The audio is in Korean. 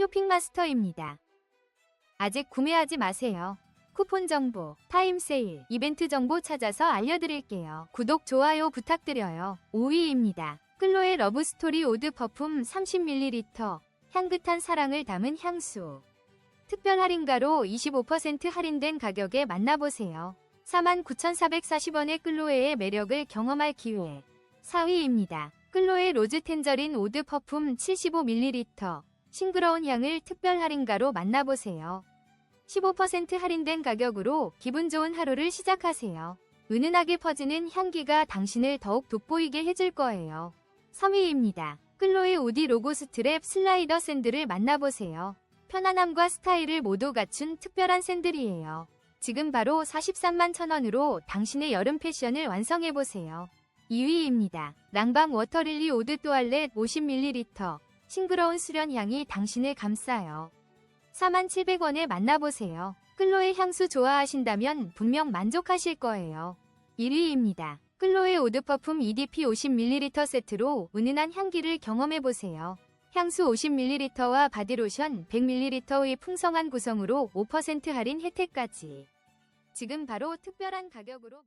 쇼핑마스터입니다. 아직 구매하지 마세요. 쿠폰 정보, 타임 세일, 이벤트 정보 찾아서 알려드릴게요. 구독, 좋아요 부탁드려요. 5위입니다. 클로의 러브스토리 오드 퍼퓸 30ml 향긋한 사랑을 담은 향수. 특별 할인가로 25% 할인된 가격에 만나보세요. 49,440원의 클로에의 매력을 경험할 기회. 4위입니다. 클로의 로즈 텐저린 오드 퍼퓸 75ml 싱그러운 향을 특별 할인가로 만나보세요. 15% 할인된 가격으로 기분 좋은 하루를 시작하세요. 은은하게 퍼지는 향기가 당신을 더욱 돋보이게 해줄 거예요. 3위입니다. 클로의 오디 로고 스트랩 슬라이더 샌들을 만나보세요. 편안함과 스타일을 모두 갖춘 특별한 샌들이에요. 지금 바로 43만 천원으로 당신의 여름 패션을 완성해보세요. 2위입니다. 랑방 워터릴리 오드 또알렛 50ml 싱그러운 수련 향이 당신을 감싸요. 47,000원에 만나보세요. 클로의 향수 좋아하신다면 분명 만족하실 거예요. 1위입니다. 클로의 오드 퍼퓸 EDP 50ml 세트로 은은한 향기를 경험해보세요. 향수 50ml와 바디로션 100ml의 풍성한 구성으로 5% 할인 혜택까지. 지금 바로 특별한 가격으로